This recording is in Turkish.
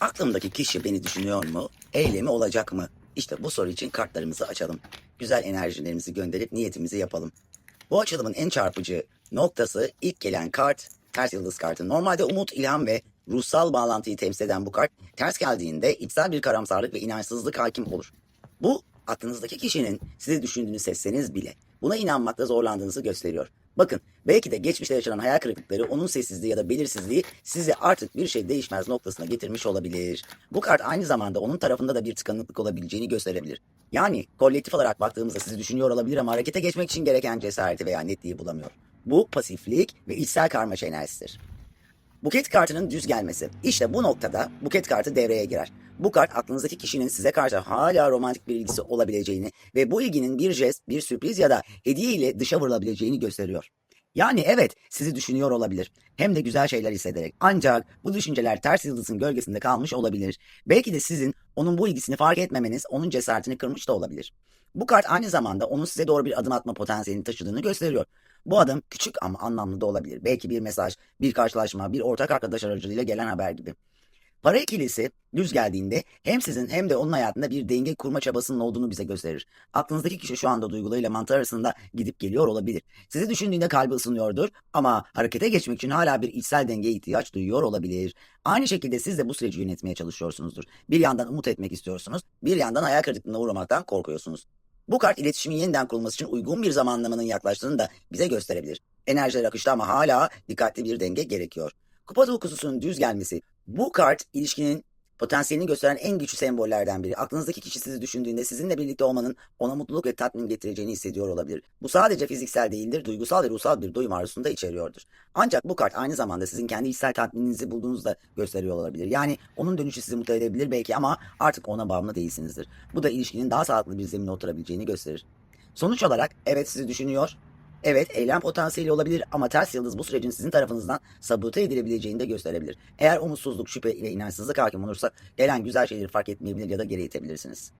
Aklımdaki kişi beni düşünüyor mu? Eylemi olacak mı? İşte bu soru için kartlarımızı açalım. Güzel enerjilerimizi gönderip niyetimizi yapalım. Bu açılımın en çarpıcı noktası ilk gelen kart ters yıldız kartı. Normalde umut, ilham ve ruhsal bağlantıyı temsil eden bu kart ters geldiğinde içsel bir karamsarlık ve inançsızlık hakim olur. Bu aklınızdaki kişinin sizi düşündüğünü sezseniz bile buna inanmakta zorlandığınızı gösteriyor. Bakın belki de geçmişte yaşanan hayal kırıklıkları onun sessizliği ya da belirsizliği sizi artık bir şey değişmez noktasına getirmiş olabilir. Bu kart aynı zamanda onun tarafında da bir tıkanıklık olabileceğini gösterebilir. Yani kolektif olarak baktığımızda sizi düşünüyor olabilir ama harekete geçmek için gereken cesareti veya netliği bulamıyor. Bu pasiflik ve içsel karmaşa enerjisidir. Buket kartının düz gelmesi. İşte bu noktada buket kartı devreye girer. Bu kart aklınızdaki kişinin size karşı hala romantik bir ilgisi olabileceğini ve bu ilginin bir jest, bir sürpriz ya da hediye ile dışa vurulabileceğini gösteriyor. Yani evet sizi düşünüyor olabilir. Hem de güzel şeyler hissederek. Ancak bu düşünceler ters yıldızın gölgesinde kalmış olabilir. Belki de sizin onun bu ilgisini fark etmemeniz onun cesaretini kırmış da olabilir. Bu kart aynı zamanda onun size doğru bir adım atma potansiyelini taşıdığını gösteriyor. Bu adım küçük ama anlamlı da olabilir. Belki bir mesaj, bir karşılaşma, bir ortak arkadaş aracılığıyla gelen haber gibi. Para ikilisi düz geldiğinde hem sizin hem de onun hayatında bir denge kurma çabasının olduğunu bize gösterir. Aklınızdaki kişi şu anda duygularıyla mantığı arasında gidip geliyor olabilir. Sizi düşündüğünde kalbi ısınıyordur ama harekete geçmek için hala bir içsel dengeye ihtiyaç duyuyor olabilir. Aynı şekilde siz de bu süreci yönetmeye çalışıyorsunuzdur. Bir yandan umut etmek istiyorsunuz, bir yandan hayal kırıklığına uğramaktan korkuyorsunuz. Bu kart iletişimin yeniden kurulması için uygun bir zamanlamanın yaklaştığını da bize gösterebilir. Enerjiler akışta ama hala dikkatli bir denge gerekiyor. Kupa dokuzusunun düz gelmesi. Bu kart ilişkinin potansiyelini gösteren en güçlü sembollerden biri. Aklınızdaki kişi sizi düşündüğünde sizinle birlikte olmanın ona mutluluk ve tatmin getireceğini hissediyor olabilir. Bu sadece fiziksel değildir, duygusal ve ruhsal bir doyum arzusunu da içeriyordur. Ancak bu kart aynı zamanda sizin kendi içsel tatmininizi bulduğunuzu da gösteriyor olabilir. Yani onun dönüşü sizi mutlu edebilir belki ama artık ona bağımlı değilsinizdir. Bu da ilişkinin daha sağlıklı bir zemine oturabileceğini gösterir. Sonuç olarak evet sizi düşünüyor, Evet eylem potansiyeli olabilir ama ters yıldız bu sürecin sizin tarafınızdan sabote edilebileceğini de gösterebilir. Eğer umutsuzluk, şüphe ve inançsızlık hakim olursa gelen güzel şeyleri fark etmeyebilir ya da geri itebilirsiniz.